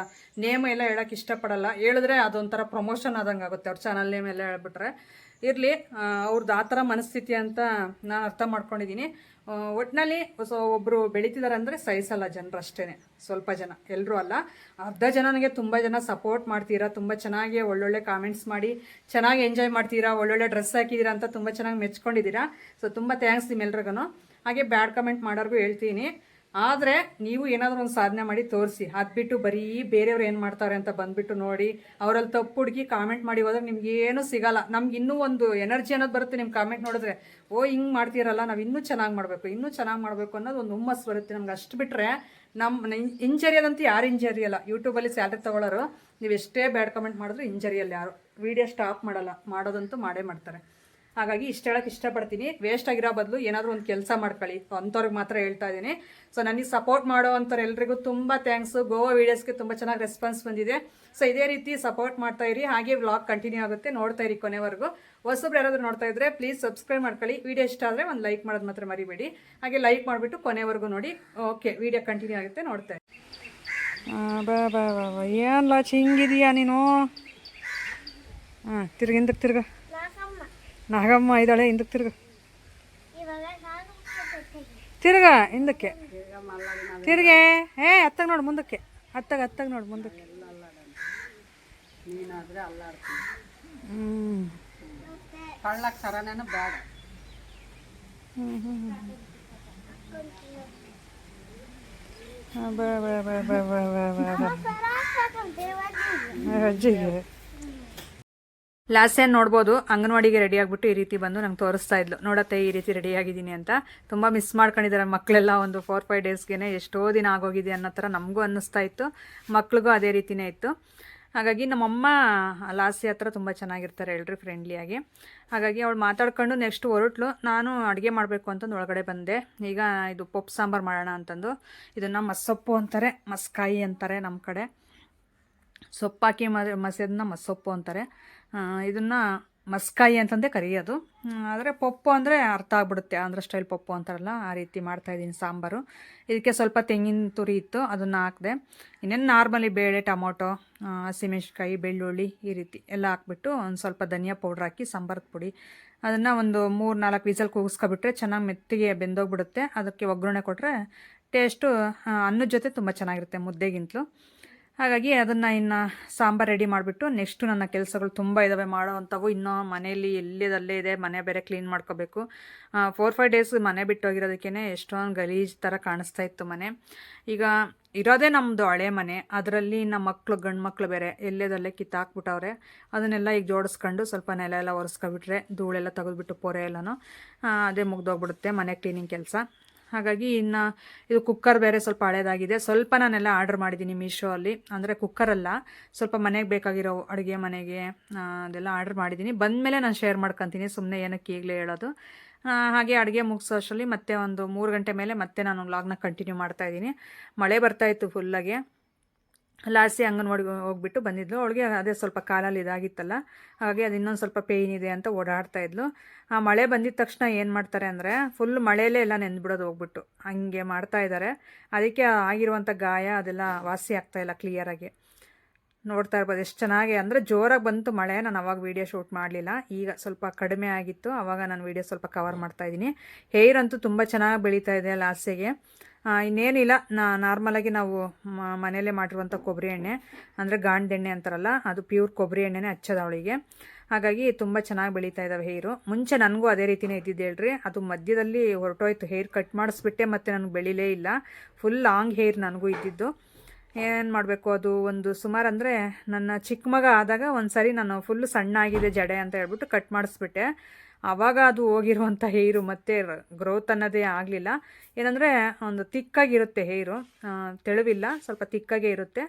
ನೇಮ್ ಎಲ್ಲ ಹೇಳೋಕ್ಕೆ ಇಷ್ಟಪಡಲ್ಲ. ಹೇಳಿದ್ರೆ ಅದೊಂಥರ ಪ್ರಮೋಷನ್ ಆದಂಗೆ ಆಗುತ್ತೆ ಅವ್ರ ಚಾನಲ್ ನೇಮ್ ಎಲ್ಲ ಹೇಳ್ಬಿಟ್ರೆ. ಇರಲಿ ಅವ್ರದ್ದು ಆ ಥರ ಮನಸ್ಥಿತಿ ಅಂತ ನಾನು ಅರ್ಥ ಮಾಡ್ಕೊಂಡಿದ್ದೀನಿ ಒಟ್ಟಿನಲ್ಲಿ ಸೊ ಒಬ್ಬರು ಬೆಳೀತಿದ್ದಾರೆ ಅಂದರೆ ಸಹಿಸಲ್ಲ ಜನರು ಅಷ್ಟೇ ಸ್ವಲ್ಪ ಜನ ಎಲ್ಲರೂ ಅಲ್ಲ. ಅರ್ಧ ಜನ ನನಗೆ ತುಂಬ ಜನ ಸಪೋರ್ಟ್ ಮಾಡ್ತೀರಾ, ತುಂಬ ಚೆನ್ನಾಗಿ ಒಳ್ಳೊಳ್ಳೆ ಕಾಮೆಂಟ್ಸ್ ಮಾಡಿ, ಚೆನ್ನಾಗಿ ಎಂಜಾಯ್ ಮಾಡ್ತೀರಾ, ಒಳ್ಳೊಳ್ಳೆ ಡ್ರೆಸ್ ಹಾಕಿದ್ದೀರಾ ಅಂತ ತುಂಬ ಚೆನ್ನಾಗಿ ಮೆಚ್ಕೊಂಡಿದ್ದೀರಾ ಸೊ ತುಂಬ ಥ್ಯಾಂಕ್ಸ್ ನಿಮ್ಮೆಲ್ರಿಗೂ ಹಾಗೆ ಬ್ಯಾಡ್ ಕಮೆಂಟ್ ಮಾಡೋರ್ಗೂ ಹೇಳ್ತೀನಿ. ಆದರೆ ನೀವು ಏನಾದರೂ ಒಂದು ಸಾಧನೆ ಮಾಡಿ ತೋರಿಸಿ. ಅದು ಬಿಟ್ಟು ಬರೀ ಬೇರೆಯವ್ರು ಏನು ಮಾಡ್ತಾರೆ ಅಂತ ಬಂದುಬಿಟ್ಟು ನೋಡಿ, ಅವರಲ್ಲಿ ತಪ್ಪು ಹುಡುಗಿ ಕಾಮೆಂಟ್ ಮಾಡಿ ಹೋದ್ರೆ ನಿಮ್ಗೆ ಸಿಗಲ್ಲ. ನಮ್ಗೆ ಇನ್ನೂ ಒಂದು ಎನರ್ಜಿ ಅನ್ನೋದು ಬರುತ್ತೆ ನಿಮ್ಮ ಕಾಮೆಂಟ್ ನೋಡಿದ್ರೆ, ಓ, ಹಿಂಗೆ ಮಾಡ್ತೀರಲ್ಲ, ನಾವು ಇನ್ನೂ ಚೆನ್ನಾಗಿ ಮಾಡಬೇಕು, ಇನ್ನೂ ಚೆನ್ನಾಗಿ ಮಾಡಬೇಕು ಅನ್ನೋದು ಒಂದು ಹುಮ್ಮಸ್ ಬರುತ್ತೆ ನಮ್ಗೆ. ಅಷ್ಟು ಬಿಟ್ಟರೆ ನಮ್ಮ ಇಂಜರಿಯದಂತೂ ಯಾರು ಇಂಜರಿಯಲ್ಲ. ಯೂಟ್ಯೂಬಲ್ಲಿ ಸ್ಯಾಲ್ರಿ ತೊಗೊಳ್ಳೋರು ನೀವು ಎಷ್ಟೇ ಬ್ಯಾಡ್ ಕಮೆಂಟ್ ಮಾಡಿದ್ರು ಇಂಜರಿಯಲ್ಲ ಯಾರು. ವಿಡಿಯೋ ಸ್ಟಾಪ್ ಮಾಡಲ್ಲ. ಮಾಡೋದಂತೂ ಮಾಡೇ ಮಾಡ್ತಾರೆ. ಹಾಗಾಗಿ ಇಷ್ಟ ಹೇಳಕ್ಕೆ ಇಷ್ಟಪಡ್ತೀನಿ. ವೇಸ್ಟ್ ಆಗಿರೋ ಬದಲು ಏನಾದರೂ ಒಂದು ಕೆಲಸ ಮಾಡ್ಕೊಳ್ಳಿ. ಅಂಥವ್ರಿಗೆ ಮಾತ್ರ ಹೇಳ್ತಾ ಇದ್ದೀನಿ. ಸೊ ನನಗೆ ಸಪೋರ್ಟ್ ಮಾಡೋ ಅಂಥವ್ರು ಎಲ್ರಿಗೂ ತುಂಬ ಥ್ಯಾಂಕ್ಸು ಗೋವಾ ವೀಡಿಯೋಸ್ಗೆ ತುಂಬ ಚೆನ್ನಾಗಿ ರೆಸ್ಪಾನ್ಸ್ ಬಂದಿದೆ. ಸೊ ಇದೇ ರೀತಿ ಸಪೋರ್ಟ್ ಮಾಡ್ತಾ ಇರಿ. ಹಾಗೆ ವ್ಲಾಗ್ ಕಂಟಿನ್ಯೂ ಆಗುತ್ತೆ. ನೋಡ್ತಾ ಇರಿ ಕೊನೆವರೆಗೂ. ಹೊಸಬ್ರು ಯಾರಾದರೂ ನೋಡ್ತಾ ಇದ್ರೆ ಪ್ಲೀಸ್ ಸಬ್ಸ್ಕ್ರೈಬ್ ಮಾಡ್ಕೊಳ್ಳಿ. ವೀಡಿಯೋ ಇಷ್ಟ ಆದರೆ ಒಂದು ಲೈಕ್ ಮಾಡೋದು ಮಾತ್ರ ಮರಿಬೇಡಿ. ಹಾಗೆ ಲೈಕ್ ಮಾಡಿಬಿಟ್ಟು ಕೊನೆವರೆಗೂ ನೋಡಿ. ಓಕೆ ವೀಡಿಯೋ ಕಂಟಿನ್ಯೂ ಆಗುತ್ತೆ. ನೋಡ್ತಾ ಇರಿ. ಬಾ ಬಾ ಬಾ ಏನು ಲಾಚ್ ಹಿಂಗಿದೀಯಾ ನೀನು? ಹಾಂ ತಿರ್ಗಿ ತಿರ್ಗಾ ತಿರ್ಗ. ನಾಗಮ್ಮ ಇದ್ದಾಳೆ ಹಿಂದಕ್ಕೆ ತಿರ್ಗ. ತಿರ್ಗ ಹಿಂದಕ್ಕೆ. ತಿರ್ಗೆ ಏ ಹತ್ತಾಗ ನೋಡು ಮುಂದಕ್ಕೆ. ಹತ್ತಾಗ ಹತ್ತಾಗ ನೋಡು ಮುಂದಕ್ಕೆ. ಹ್ಞೂ ಅಜ್ಜಿಗೆ ಲಾಸ್ಟ್ ಏನು ನೋಡ್ಬೋದು, ಅಂಗನವಾಡಿಗೆ ರೆಡಿ ಆಗಿಬಿಟ್ಟು ಈ ರೀತಿ ಬಂದು ನಂಗೆ ತೋರಿಸ್ತಾ ಇದ್ಲು. ನೋಡತ್ತೆ, ಈ ರೀತಿ ರೆಡಿ ಆಗಿದ್ದೀನಿ ಅಂತ. ತುಂಬ ಮಿಸ್ ಮಾಡ್ಕೊಂಡಿದ್ದಾರೆ ಮಕ್ಕಳೆಲ್ಲ ಒಂದು ಫೋರ್ ಫೈವ್ ಡೇಸ್ಗೆ ಎಷ್ಟೋ ದಿನ ಆಗೋಗಿದೆ ಅನ್ನೋ ಥರ ನಮಗೂ ಅನ್ನಿಸ್ತಾ ಇತ್ತು. ಮಕ್ಳಿಗೂ ಅದೇ ರೀತಿನೇ ಇತ್ತು. ಹಾಗಾಗಿ ನಮ್ಮಮ್ಮ ಲಾಸಿ ಹತ್ರ ತುಂಬ ಚೆನ್ನಾಗಿರ್ತಾರೆ ಎಲ್ಲರೂ ಫ್ರೆಂಡ್ಲಿಯಾಗಿ ಹಾಗಾಗಿ ಅವಳು ಮಾತಾಡ್ಕೊಂಡು ನೆಕ್ಸ್ಟ್ ಹೊರಟ್ಲು. ನಾನು ಅಡುಗೆ ಮಾಡಬೇಕು ಅಂತಂದು ಒಳಗಡೆ ಬಂದೆ. ಈಗ ಇದು ಪಪ್ಪು ಸಾಂಬಾರು ಮಾಡೋಣ ಅಂತಂದು. ಇದನ್ನು ಮಸ್ಸೊಪ್ಪು ಅಂತಾರೆ, ಮಸ್ಕಾಯಿ ಅಂತಾರೆ ನಮ್ಮ ಕಡೆ. ಸೊಪ್ಪಾಕಿ ಮಸೆದನ್ನ ಮಸೊಪ್ಪು ಅಂತಾರೆ. ಇದನ್ನು ಮಸ್ಕಾಯಿ ಅಂತಂದೇ ಕರೆಯೋದು. ಆದರೆ ಪಪ್ಪು ಅಂದರೆ ಅರ್ಥ ಆಗ್ಬಿಡುತ್ತೆ. ಆಂಧ್ರ ಸ್ಟೈಲ್ ಪಪ್ಪು ಅಂತಾರಲ್ಲ, ಆ ರೀತಿ ಮಾಡ್ತಾಯಿದ್ದೀನಿ ಸಾಂಬಾರು. ಇದಕ್ಕೆ ಸ್ವಲ್ಪ ತೆಂಗಿನ ತುರಿ ಇತ್ತು, ಅದನ್ನು ಹಾಕಿದೆ. ಇನ್ನೇನು ನಾರ್ಮಲಿ ಬೇಳೆ, ಟೊಮೊಟೊ ಹಸಿಮೆಣ್ಸಿಕಾಯಿ ಬೆಳ್ಳುಳ್ಳಿ ಈ ರೀತಿ ಎಲ್ಲ ಹಾಕ್ಬಿಟ್ಟು ಒಂದು ಸ್ವಲ್ಪ ಧನಿಯಾ ಪೌಡ್ರ್ ಹಾಕಿ ಸಾಂಬಾರದ ಪುಡಿ. ಅದನ್ನು ಒಂದು ಮೂರು ನಾಲ್ಕು ವಿಸಲ್ ಕೂಗಿಸ್ಕೊಬಿಟ್ರೆ ಚೆನ್ನಾಗಿ ಮೆತ್ತಿಗೆ ಬೆಂದೋಗ್ಬಿಡುತ್ತೆ. ಅದಕ್ಕೆ ಒಗ್ಗರಣೆ ಕೊಟ್ಟರೆ ಟೇಸ್ಟು ಅನ್ನದ ಜೊತೆ ತುಂಬ ಚೆನ್ನಾಗಿರುತ್ತೆ ಮುದ್ದೆಗಿಂತಲೂ. ಹಾಗಾಗಿ ಅದನ್ನು ಇನ್ನು ಸಾಂಬಾರು ರೆಡಿ ಮಾಡಿಬಿಟ್ಟು ನೆಕ್ಸ್ಟು ನನ್ನ ಕೆಲಸಗಳು ತುಂಬ ಇದ್ದಾವೆ ಮಾಡೋ ಅಂಥವು ಇನ್ನೂ ಮನೆಯಲ್ಲಿ ಎಲ್ಲಿದಲ್ಲೇ ಇದೆ, ಮನೆ ಬೇರೆ ಕ್ಲೀನ್ ಮಾಡ್ಕೋಬೇಕು. ಫೋರ್ ಫೈವ್ ಡೇಸ್ ಮನೆ ಬಿಟ್ಟು ಹೋಗಿರೋದಕ್ಕೇ ಎಷ್ಟೊಂದು ಗಲೀಜು ಥರ ಕಾಣಿಸ್ತಾ ಇತ್ತು ಮನೆ. ಈಗ ಇರೋದೇ ನಮ್ಮದು ಹಳೆ ಮನೆ, ಅದರಲ್ಲಿ ನಮ್ಮ ಮಕ್ಕಳು ಗಂಡು ಮಕ್ಕಳು ಬೇರೆ ಎಲ್ಲೇದಲ್ಲೇ ಕಿತ್ತಾಕ್ಬಿಟ್ಟವ್ರೆ, ಅದನ್ನೆಲ್ಲ ಈಗ ಜೋಡಿಸ್ಕೊಂಡು ಸ್ವಲ್ಪ ನೆಲ ಎಲ್ಲ ಒರೆಸ್ಕೊಬಿಟ್ರೆ, ಧೂಳೆಲ್ಲ ತೆಗೆದುಬಿಟ್ಟು ಪೊರೆ ಎಲ್ಲನೂ ಅದೇ ಮುಗ್ದೋಗ್ಬಿಡುತ್ತೆ ಮನೆ ಕ್ಲೀನಿಂಗ್ ಕೆಲಸ. ಹಾಗಾಗಿ ಇನ್ನು ಇದು ಕುಕ್ಕರ್ ಬೇರೆ ಸ್ವಲ್ಪ ಹಳೇದಾಗಿದೆ. ಸ್ವಲ್ಪ ನಾನೆಲ್ಲ ಆರ್ಡರ್ ಮಾಡಿದ್ದೀನಿ ಮೀಶೋ ಅಲ್ಲಿ. ಅಂದರೆ ಕುಕ್ಕರಲ್ಲ ಸ್ವಲ್ಪ ಮನೆಗೆ ಬೇಕಾಗಿರೋ ಅಡುಗೆ ಮನೆಗೆ ಅದೆಲ್ಲ ಆರ್ಡರ್ ಮಾಡಿದ್ದೀನಿ. ಬಂದಮೇಲೆ ನಾನು ಶೇರ್ ಮಾಡ್ಕೊತೀನಿ. ಸುಮ್ಮನೆ ಏನಕ್ಕೆ ಈಗಲೇ ಹೇಳೋದು. ಹಾಗೆ ಅಡುಗೆ ಮುಗಿಸೋ ಅಷ್ಟರಲ್ಲಿ ಮತ್ತೆ ಒಂದು ಮೂರು ಗಂಟೆ ಮೇಲೆ ಮತ್ತೆ ನಾನು ಲಾಗ್ನ ಕಂಟಿನ್ಯೂ ಮಾಡ್ತಾಯಿದ್ದೀನಿ ಮಳೆ ಬರ್ತಾಯಿತ್ತು ಫುಲ್ಲಾಗಿ ಲಾಸ್ಟಿ ಅಂಗನವಾಡಿಗೆ ಹೋಗ್ಬಿಟ್ಟು ಬಂದಿದ್ಲು. ಅವಳಿಗೆ ಅದೇ ಸ್ವಲ್ಪ ಕಾಲಲ್ಲಿ ಇದಾಗಿತ್ತಲ್ಲ. ಹಾಗೆ ಅದು ಇನ್ನೊಂದು ಸ್ವಲ್ಪ ಪೇಯ್ನ್ ಇದೆ ಅಂತ ಓಡಾಡ್ತಾ ಇದ್ಲು. ಆ ಮಳೆ ಬಂದಿದ ತಕ್ಷಣ ಏನು ಮಾಡ್ತಾರೆ ಅಂದರೆ ಫುಲ್ ಮಳೆಯಲ್ಲೇ ಎಲ್ಲ ನೆಂದ್ಬಿಡೋದು ಹೋಗ್ಬಿಟ್ಟು. ಹಂಗೆ ಮಾಡ್ತಾ ಇದ್ದಾರೆ ಅದಕ್ಕೆ ಆಗಿರುವಂಥ ಗಾಯ ಅದೆಲ್ಲ ವಾಸಿ ಆಗ್ತಾ ಇಲ್ಲ ಕ್ಲಿಯರಾಗಿ ನೋಡ್ತಾ ಇರ್ಬೋದು ಎಷ್ಟು ಚೆನ್ನಾಗಿ. ಅಂದರೆ ಜೋರಾಗಿ ಬಂತು ಮಳೆ. ನಾನು ಅವಾಗ ವೀಡಿಯೋ ಶೂಟ್ ಮಾಡಲಿಲ್ಲ. ಈಗ ಸ್ವಲ್ಪ ಕಡಿಮೆ ಆಗಿತ್ತು. ಆವಾಗ ನಾನು ವೀಡಿಯೋ ಸ್ವಲ್ಪ ಕವರ್ ಮಾಡ್ತಾ ಇದ್ದೀನಿ. ಹೇರ್ ಅಂತೂ ತುಂಬ ಚೆನ್ನಾಗಿ ಬೆಳೀತಾ ಇದೆ ಲಾಸ್ಟಿಗೆ ಇನ್ನೇನಿಲ್ಲ. ನಾ ನಾರ್ಮಲಾಗಿ ನಾವು ಮನೆಯಲ್ಲೇ ಮಾಡಿರುವಂಥ ಕೊಬ್ಬರಿ ಎಣ್ಣೆ, ಅಂದರೆ ಗಾಂಡೆಣ್ಣೆ ಅಂತಾರಲ್ಲ, ಅದು ಪ್ಯೂರ್ ಕೊಬ್ಬರಿ ಎಣ್ಣೆನೇ ಹಚ್ಚೋದು ಅವಳಿಗೆ. ಹಾಗಾಗಿ ತುಂಬ ಚೆನ್ನಾಗಿ ಬೆಳೀತಾ ಇದ್ದಾವೆ ಹೇರು ಮುಂಚೆ ನನಗೂ ಅದೇ ರೀತಿನೇ ಇದ್ದಿದ್ದು ಹೇಳ್ರಿ. ಅದು ಮಧ್ಯದಲ್ಲಿ ಹೊರಟೋಯ್ತು. ಹೇರ್ ಕಟ್ ಮಾಡಿಸ್ಬಿಟ್ಟೆ ಮತ್ತು ನನಗೆ ಬೆಳಿಲೇ ಇಲ್ಲ. ಫುಲ್ ಲಾಂಗ್ ಹೇರ್ ನನಗೂ ಇದ್ದಿದ್ದು. ಏನು ಮಾಡಬೇಕು ಅದು? ಒಂದು ಸುಮಾರು ಅಂದರೆ ನನ್ನ ಚಿಕ್ಕ ಮಗ ಆದಾಗ ಒಂದು ನಾನು ಫುಲ್ ಸಣ್ಣ ಆಗಿದೆ ಜಡೆ ಅಂತ ಹೇಳ್ಬಿಟ್ಟು ಕಟ್ ಮಾಡಿಸ್ಬಿಟ್ಟೆ. ಆವಾಗ ಅದು ಹೋಗಿರುವಂಥ ಹೇರು ಮತ್ತೆ ಗ್ರೋತ್ ಅನ್ನೋದೇ ಆಗಲಿಲ್ಲ. ಏನಂದರೆ ಒಂದು ತಿಕ್ಕಾಗಿರುತ್ತೆ ಹೇರು. ತೆಳುವಿಲ್ಲ, ಸ್ವಲ್ಪ ತಿಕ್ಕಾಗೇ ಇರುತ್ತೆ.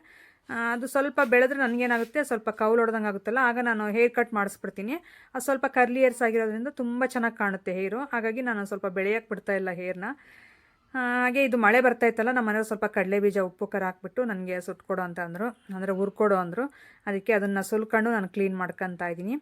ಅದು ಸ್ವಲ್ಪ ಬೆಳೆದ್ರೆ ನನಗೇನಾಗುತ್ತೆ, ಸ್ವಲ್ಪ ಕೌಲ್ ಹೊಡೆದಂಗೆ ಆಗುತ್ತಲ್ಲ, ಆಗ ನಾನು ಹೇರ್ ಕಟ್ ಮಾಡಿಸ್ಬಿಡ್ತೀನಿ. ಅದು ಸ್ವಲ್ಪ ಕರ್ಲಿ ಹೇರ್ಸ್ ಆಗಿರೋದ್ರಿಂದ ತುಂಬ ಚೆನ್ನಾಗಿ ಕಾಣುತ್ತೆ ಹೇರು. ಹಾಗಾಗಿ ನಾನು ಸ್ವಲ್ಪ ಬೆಳೆಯೋಕ್ಕೆ ಬಿಡ್ತಾ ಇಲ್ಲ ಹೇರ್ನ. ಹಾಗೆ ಇದು ಮಳೆ ಬರ್ತಾ ಇತ್ತಲ್ಲ, ನಮ್ಮ ಸ್ವಲ್ಪ ಕಡಲೆ ಬೀಜ, ಉಪ್ಪು ಕರ ಹಾಕ್ಬಿಟ್ಟು ನನಗೆ ಸುಟ್ಕೊಡು ಅಂತ ಅಂದರು. ಅಂದರೆ ಹುರ್ಕೊಡು ಅಂದರು. ಅದಕ್ಕೆ ಅದನ್ನು ಸುಲ್ಕೊಂಡು ನಾನು ಕ್ಲೀನ್ ಮಾಡ್ಕೊತಾ ಇದ್ದೀನಿ.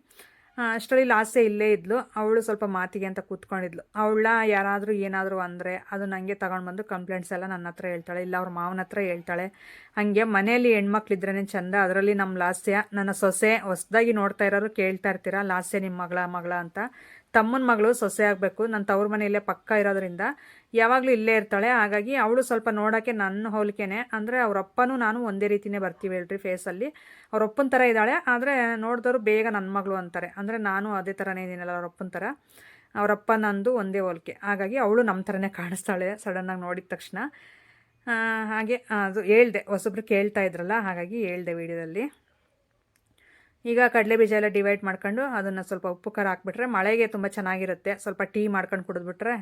ಅಷ್ಟರಲ್ಲಿ ಲಾಸೆ ಇಲ್ಲೇ ಇದ್ಲು. ಅವಳು ಸ್ವಲ್ಪ ಮಾತಿಗೆ ಅಂತ ಕೂತ್ಕೊಂಡಿದ್ಲು. ಅವಳ ಯಾರಾದರೂ ಏನಾದರೂ ಅಂದರೆ ಅದು ನನಗೆ ತಗೊಂಡು ಬಂದು ಕಂಪ್ಲೇಂಟ್ಸ್ ಎಲ್ಲ ನನ್ನ ಹತ್ರ ಹೇಳ್ತಾಳೆ. ಇಲ್ಲ, ಅವ್ರ ಮಾವನ ಹತ್ರ ಹೇಳ್ತಾಳೆ. ಹಾಗೆ ಮನೆಯಲ್ಲಿ ಹೆಣ್ಮಕ್ಳಿದ್ರೇ ಚಂದ. ಅದರಲ್ಲಿ ನಮ್ಮ ಲಾಸ್ಯ, ನನ್ನ ಸೊಸೆ ಹೊಸ್ದಾಗಿ ನೋಡ್ತಾ ಇರೋರು ಕೇಳ್ತಾ ಇರ್ತೀರ, ಲಾಸ್ಯ ನಿಮ್ಮ ಮಗಳ ಮಗಳ ಅಂತ. ತಮ್ಮನ ಮಗಳು ಸೊಸೆ ಆಗಬೇಕು ನನ್ನ ತವ್ರ ಮನೆಯಲ್ಲೇ ಪಕ್ಕ ಇರೋದ್ರಿಂದ ಯಾವಾಗಲೂ ಇಲ್ಲೇ ಇರ್ತಾಳೆ. ಹಾಗಾಗಿ ಅವಳು ಸ್ವಲ್ಪ ನೋಡೋಕ್ಕೆ ನನ್ನ ಹೋಲಿಕೆನೆ. ಅಂದರೆ ಅವರಪ್ಪನೂ ನಾನು ಒಂದೇ ರೀತಿನೇ ಬರ್ತೀವಿ ಹೇಳ್ರಿ ಫೇಸಲ್ಲಿ ಅವರಪ್ಪನ ಥರ ಇದ್ದಾಳೆ, ಆದರೆ ನೋಡಿದವರು ಬೇಗ ನನ್ನ ಮಗಳು ಅಂತಾರೆ. ಅಂದರೆ ನಾನು ಅದೇ ಥರನೇ ಇದ್ದೀನಲ್ಲ ಅವರಪ್ಪನ ಥರ ಅವರಪ್ಪ ನಂದು ಒಂದೇ ಹೋಲಿಕೆ. ಹಾಗಾಗಿ ಅವಳು ನಮ್ಮ ಥರನೇ ಕಾಣಿಸ್ತಾಳೆ ಸಡನ್ನಾಗಿ ನೋಡಿದ ತಕ್ಷಣ. ಹಾಗೆ ಅದು ಹೇಳ್ದೆ. ಹೊಸೊಬ್ರು ಕೇಳ್ತಾ ಇದ್ರಲ್ಲ, ಹಾಗಾಗಿ ಹೇಳ್ದೆ ವಿಡಿಯೋದಲ್ಲಿ. ಈಗ ಕಡಲೆ ಬೀಜ ಎಲ್ಲ ಡಿವೈಡ್ ಮಾಡ್ಕೊಂಡು ಅದನ್ನು ಸ್ವಲ್ಪ ಉಪ್ಪು, ಖಾರ ಹಾಕ್ಬಿಟ್ರೆ ಮಳೆಗೆ ತುಂಬ ಚೆನ್ನಾಗಿರುತ್ತೆ. ಸ್ವಲ್ಪ ಟೀ ಮಾಡ್ಕೊಂಡು ಕುಡಿದ್ಬಿಟ್ರೆ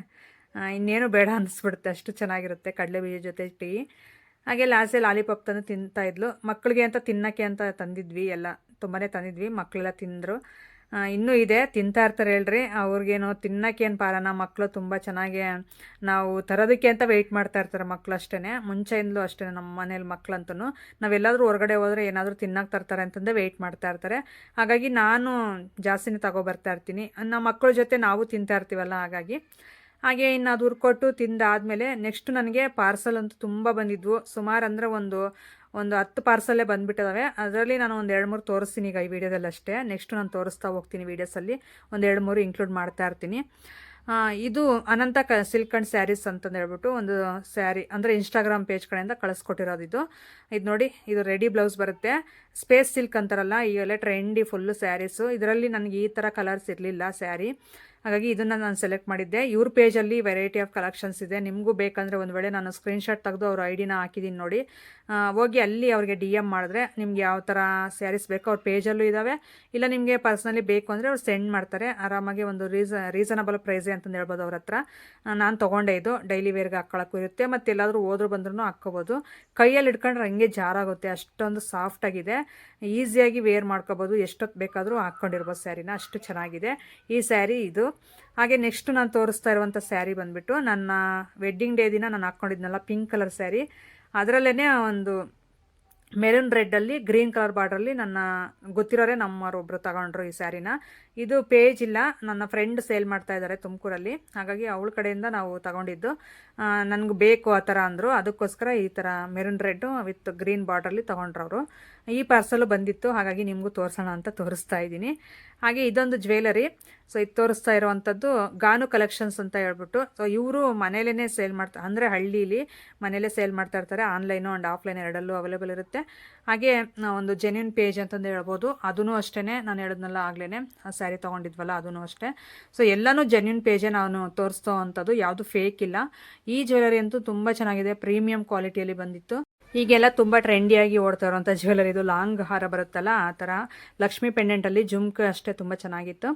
ಇನ್ನೇನು ಬೇಡ ಅನ್ನಿಸ್ಬಿಡುತ್ತೆ ಅಷ್ಟು ಚೆನ್ನಾಗಿರುತ್ತೆ ಕಡಲೆ ಬೀಜ ಜೊತೆ ಟೀ. ಹಾಗೆ ಲಾಸೆ ಲಾಲಿಪಾಪ್ ತಂದು ತಿಂತಾ ಇದ್ಲು. ಮಕ್ಕಳಿಗೆ ಅಂತ ತಿನ್ನಕ್ಕೆ ಅಂತ ತಂದಿದ್ವಿ ಎಲ್ಲ. ತುಂಬಾ ತಂದಿದ್ವಿ. ಮಕ್ಕಳೆಲ್ಲ ತಿಂದರು. ಇನ್ನೂ ಇದೆ. ತಿಂತಾ ಇರ್ತಾರೆ ಹೇಳ್ರಿ. ಅವ್ರಿಗೇನು ತಿನ್ನಕ್ಕೇನು ಪಾರಣ ಮಕ್ಕಳು ತುಂಬ ಚೆನ್ನಾಗಿ ನಾವು ತರೋದಕ್ಕೆ ಅಂತ ವೆಯ್ಟ್ ಮಾಡ್ತಾ ಇರ್ತಾರೆ ಮಕ್ಕಳು ಅಷ್ಟೇ ಮುಂಚೆಯಿಂದಲೂ ಅಷ್ಟೇ ನಮ್ಮ ಮನೇಲಿ ಮಕ್ಕಳಂತೂ ನಾವೆಲ್ಲಾದರೂ ಹೊರಗಡೆ ಹೋದರೆ ಏನಾದರೂ ತಿನ್ನೋಕೆ ತರ್ತಾರೆ ಅಂತಂದೇ ವೆಯ್ಟ್ ಮಾಡ್ತಾ ಇರ್ತಾರೆ. ಹಾಗಾಗಿ ನಾನು ಜಾಸ್ತಿನೇ ತಗೊಬರ್ತಾ ಇರ್ತೀನಿ. ನಮ್ಮ ಮಕ್ಕಳ ಜೊತೆ ನಾವು ತಿಂತಾ ಇರ್ತೀವಲ್ಲ, ಹಾಗಾಗಿ. ಹಾಗೆ ಇನ್ನು ಅದು ಹುರ್ಕೊಟ್ಟು ತಿಂದಾದಮೇಲೆ ನೆಕ್ಸ್ಟ್ ನನಗೆ ಪಾರ್ಸಲ್ ಅಂತೂ ತುಂಬ ಬಂದಿದ್ವು. ಸುಮಾರು ಅಂದರೆ ಒಂದು ಒಂದು ಹತ್ತು ಪಾರ್ಸಲ್ಲೇ ಬಂದುಬಿಟ್ಟಿದ್ದಾವೆ ಅದರಲ್ಲಿ ನಾನು ಒಂದು ಎರಡು ಮೂರು ತೋರಿಸ್ತೀನಿ ಈಗ ಈ ವಿಡಿಯೋದಲ್ಲಿ ಅಷ್ಟೇ. ನೆಕ್ಸ್ಟ್ ನಾನು ತೋರಿಸ್ತಾ ಹೋಗ್ತೀನಿ ವೀಡಿಯೋಸಲ್ಲಿ ಒಂದು ಎರಡು ಮೂರು ಇನ್ಕ್ಲೂಡ್ ಮಾಡ್ತಾ ಇರ್ತೀನಿ. ಇದು ಅನಂತ ಕ ಸಿಲ್ಕ್ ಆ್ಯಂಡ್ ಸ್ಯಾರೀಸ್ ಅಂತಂದು ಹೇಳ್ಬಿಟ್ಟು ಒಂದು ಸ್ಯಾರಿ ಅಂದರೆ ಇನ್ಸ್ಟಾಗ್ರಾಮ್ ಪೇಜ್ ಕಡೆಯಿಂದ ಕಳಿಸ್ಕೊಟ್ಟಿರೋದು ಇದು. ಇದು ನೋಡಿ, ಇದು ರೆಡಿ ಬ್ಲೌಸ್ ಬರುತ್ತೆ. ಸ್ಪೇಸ್ ಸಿಲ್ಕ್ ಅಂತಾರಲ್ಲ ಈಗೆಲ್ಲ ಟ್ರೆಂಡಿ ಫುಲ್ಲು ಸ್ಯಾರೀಸು ಇದರಲ್ಲಿ ನನಗೆ ಈ ಥರ ಕಲರ್ಸ್ ಇರಲಿಲ್ಲ ಸ್ಯಾರಿ ಹಾಗಾಗಿ ಇದನ್ನು ನಾನು ಸೆಲೆಕ್ಟ್ ಮಾಡಿದ್ದೆ. ಇವ್ರ ಪೇಜಲ್ಲಿ ವೆರೈಟಿ ಆಫ್ ಕಲೆಕ್ಷನ್ಸ್ ಇದೆ. ನಿಮಗೂ ಬೇಕಂದರೆ ಒಂದು ವೇಳೆ ನಾನು ಸ್ಕ್ರೀನ್ಶಾಟ್ ತೆಗೆದು ಅವ್ರ ಐಡಿನ ಹಾಕಿದ್ದೀನಿ ನೋಡಿ. ಹೋಗಿ ಅಲ್ಲಿ ಅವ್ರಿಗೆ ಡಿ ಎಂ ಮಾಡಿದ್ರೆ ನಿಮ್ಗೆ ಯಾವ ಥರ ಸ್ಯಾರೀಸ್ ಬೇಕೋ ಅವ್ರ ಪೇಜಲ್ಲೂ ಇದ್ದಾವೆ ಇಲ್ಲ ನಿಮಗೆ ಪರ್ಸ್ನಲಿ ಬೇಕು ಅಂದರೆ ಅವ್ರು ಸೆಂಡ್ ಮಾಡ್ತಾರೆ. ಆರಾಮಾಗಿ ಒಂದು ರೀಸ ರೀಸನಬಲ್ ಪ್ರೈಸೇ ಅಂತಂದು ಹೇಳ್ಬೋದು ಅವ್ರ ಹತ್ರ. ನಾನು ತೊಗೊಂಡೆ ಇದು. ಡೈಲಿ ವೇರ್ಗೆ ಹಾಕ್ಕೊಳಕ್ಕೂ ಇರುತ್ತೆ. ಮತ್ತು ಎಲ್ಲಾದರೂ ಹೋದ್ರು ಬಂದ್ರೂ ಹಾಕ್ಕೋಬೋದು. ಕೈಯಲ್ಲಿ ಇಟ್ಕೊಂಡ್ರೆ ಹಂಗೆ ಜಾರಾಗುತ್ತೆ. ಅಷ್ಟೊಂದು ಸಾಫ್ಟಾಗಿದೆ ಈಸಿಯಾಗಿ ವೇರ್ ಮಾಡ್ಕೋಬೋದು. ಎಷ್ಟೊತ್ತು ಬೇಕಾದರೂ ಹಾಕ್ಕೊಂಡಿರ್ಬೋದು ಸ್ಯಾರಿನ. ಅಷ್ಟು ಚೆನ್ನಾಗಿದೆ. ಈ ಸ್ಯಾರಿ ಇದು. ಹಾಗೆ ನೆಕ್ಸ್ಟ್ ನಾನು ತೋರಿಸ್ತಾ ಇರುವಂಥ ಸ್ಯಾರಿ ಬಂದುಬಿಟ್ಟು ನನ್ನ ವೆಡ್ಡಿಂಗ್ ಡೇ ದಿನ ನಾನು ಹಾಕ್ಕೊಂಡಿದ್ನಲ್ಲ ಪಿಂಕ್ ಕಲರ್ ಸ್ಯಾರಿ ಅದರಲ್ಲೇ ಒಂದು ಮೆರೂನ್ ರೆಡ್ಡಲ್ಲಿ ಗ್ರೀನ್ ಕಲರ್ ಬಾರ್ಡ್ರಲ್ಲಿ ನನ್ನ ಗೊತ್ತಿರೋರೆ ನಮ್ಮವರೊಬ್ಬರು ತಗೊಂಡ್ರು ಈ ಸ್ಯಾರಿನ ಇದು ಪೇಜ್ ಇಲ್ಲ, ನನ್ನ ಫ್ರೆಂಡ್ ಸೇಲ್ ಮಾಡ್ತಾ ಇದ್ದಾರೆ ತುಮಕೂರಲ್ಲಿ. ಹಾಗಾಗಿ ಅವಳ ಕಡೆಯಿಂದ ನಾವು ತಗೊಂಡಿದ್ದು. ನನಗೆ ಬೇಕು ಆ ಥರ ಅಂದರು. ಅದಕ್ಕೋಸ್ಕರ ಈ ಥರ ಮೆರೂನ್ ರೆಡ್ಡು ವಿತ್ ಗ್ರೀನ್ ಬಾರ್ಡ್ರಲ್ಲಿ ತೊಗೊಂಡ್ರವರು. ಈ ಪಾರ್ಸಲು ಬಂದಿತ್ತು, ಹಾಗಾಗಿ ನಿಮಗೂ ತೋರಿಸೋಣ ಅಂತ ತೋರಿಸ್ತಾ ಇದ್ದೀನಿ. ಹಾಗೆ ಇದೊಂದು ಜ್ಯುವೆಲರಿ ಸೊ ಇದು ತೋರಿಸ್ತಾ ಇರುವಂಥದ್ದು ಗಾನು ಕಲೆಕ್ಷನ್ಸ್ ಅಂತ ಹೇಳ್ಬಿಟ್ಟು. ಸೊ ಇವರು ಮನೇಲೇ ಸೇಲ್ ಮಾಡ್ತಾ, ಅಂದರೆ ಹಳ್ಳೀಲಿ ಮನೇಲೇ ಸೇಲ್ ಮಾಡ್ತಾ ಇರ್ತಾರೆ. ಆನ್ಲೈನು ಆ್ಯಂಡ್ ಆಫ್ಲೈನ್ ಎರಡಲ್ಲೂ ಅವೈಲೇಬಲ್ ಇರುತ್ತೆ. ಹಾಗೆ ಒಂದು ಜೆನ್ಯೂನ್ ಪೇಜ್ ಅಂತಂದು ಹೇಳ್ಬೋದು. ಅದೂ ಅಷ್ಟೇ ನಾನು ಹೇಳಿದ್ನಲ್ಲ ಆಗ್ಲೇ ಆ ಸ್ಯಾರಿ ತೊಗೊಂಡಿದ್ವಲ್ಲ ಅದೂ ಅಷ್ಟೇ. ಸೊ ಎಲ್ಲನೂ ಜೆನ್ಯೂನ್ ಪೇಜೇ ನಾನು ತೋರಿಸ್ತೋ ಅಂಥದ್ದು ಯಾವುದು ಫೇಕ್ ಇಲ್ಲ. ಈ ಜ್ಯುವೆಲರಿ ಅಂತೂ ತುಂಬ ಚೆನ್ನಾಗಿದೆ ಪ್ರೀಮಿಯಂ ಕ್ವಾಲಿಟಿಯಲ್ಲಿ ಬಂದಿತ್ತು. ಈಗೆಲ್ಲ ತುಂಬ ಟ್ರೆಂಡಿಯಾಗಿ ಓಡ್ತಾ ಇರುವಂಥ ಜ್ಯುವೆಲರಿ ಇದು ಲಾಂಗ್ ಹಾರ ಬರುತ್ತಲ್ಲ ಆ ಥರ ಲಕ್ಷ್ಮಿ ಪೆಂಡೆಂಟಲ್ಲಿ ಜುಮ್ಕ್ ಅಷ್ಟೇ ತುಂಬ ಚೆನ್ನಾಗಿತ್ತು.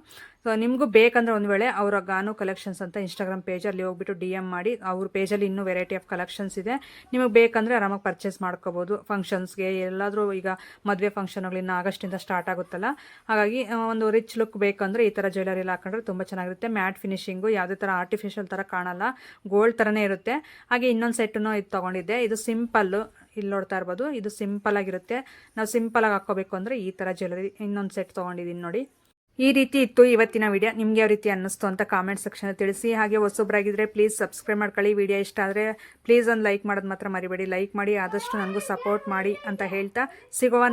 ಸೊ ನಿಮಗೂ ಬೇಕಂದ್ರೆ ಒಂದು ವೇಳೆ ಅವರ ಗಾನು ಕಲೆಕ್ಷನ್ಸ್ ಅಂತ ಇನ್ಸ್ಟಾಗ್ರಾಮ್ ಪೇಜಲ್ಲಿ ಹೋಗ್ಬಿಟ್ಟು ಡಿ ಎಂ ಮಾಡಿ. ಅವ್ರ ಪೇಜಲ್ಲಿ ಇನ್ನೂ ವೆರೈಟಿ ಆಫ್ ಕಲೆಕ್ಷನ್ಸ್ ಇದೆ. ನಿಮಗೆ ಬೇಕಂದ್ರೆ ಆರಾಮಾಗಿ ಪರ್ಚೇಸ್ ಮಾಡ್ಕೋಬೋದು. ಫಂಕ್ಷನ್ಸ್ಗೆ ಎಲ್ಲಾದರೂ ಈಗ ಮದುವೆ ಫಂಕ್ಷನ್ಗಳು ಇನ್ನು ಆಗಸ್ಟಿಂದ ಸ್ಟಾರ್ಟ್ ಆಗುತ್ತಲ್ಲ. ಹಾಗಾಗಿ ಒಂದು ರಿಚ್ ಲುಕ್ ಬೇಕಂದ್ರೆ ಈ ಥರ ಜ್ಯುವೆಲರಿ ಹಾಕೊಂಡ್ರೆ ತುಂಬ ಚೆನ್ನಾಗಿರುತ್ತೆ. ಮ್ಯಾಟ್ ಫಿನಿಶಿಂಗು ಯಾವುದೇ ಥರ ಆರ್ಟಿಫಿಷಿಯಲ್ ಥರ ಕಾಣಲ್ಲ. ಗೋಲ್ಡ್ ಥರನೇ ಇರುತ್ತೆ. ಹಾಗೆ ಇನ್ನೊಂದು ಸೆಟ್ಟನ್ನು ಇದು ತೊಗೊಂಡಿದ್ದೆ. ಇದು ಸಿಂಪಲ್ಲು ಇಲ್ಲಿ ನೋಡ್ತಾ ಇರ್ಬೋದು. ಇದು ಸಿಂಪಲ್ ಆಗಿರುತ್ತೆ. ನಾವು ಸಿಂಪಲ್ ಆಗಿ ಹಾಕೋಬೇಕು ಅಂದರೆ ಈ ಥರ ಜ್ಯುವೆಲರಿ ಇನ್ನೊಂದು ಸೆಟ್ ತೊಗೊಂಡಿದ್ದೀನಿ ನೋಡಿ. ಈ ರೀತಿ ಇತ್ತು ಇವತ್ತಿನ ವಿಡಿಯೋ. ನಿಮ್ಗೆ ಯಾವ ರೀತಿ ಅನ್ನಿಸ್ತು ಅಂತ ಕಾಮೆಂಟ್ ಸೆಕ್ಷನ್ ತಿಳಿಸಿ. ಹಾಗೆ ಹೊಸೊಬ್ಬರಾಗಿದ್ದರೆ ಪ್ಲೀಸ್ ಸಬ್ಸ್ಕ್ರೈಬ್ ಮಾಡ್ಕೊಳ್ಳಿ. ವಿಡಿಯೋ ಇಷ್ಟ ಆದರೆ ಪ್ಲೀಸ್ ಒಂದು ಲೈಕ್ ಮಾಡೋದು ಮಾತ್ರ ಮರಿಬೇಡಿ. ಲೈಕ್ ಮಾಡಿ ಆದಷ್ಟು ನನಗೂ ಸಪೋರ್ಟ್ ಮಾಡಿ ಅಂತ ಹೇಳ್ತಾ ಸಿಗುವ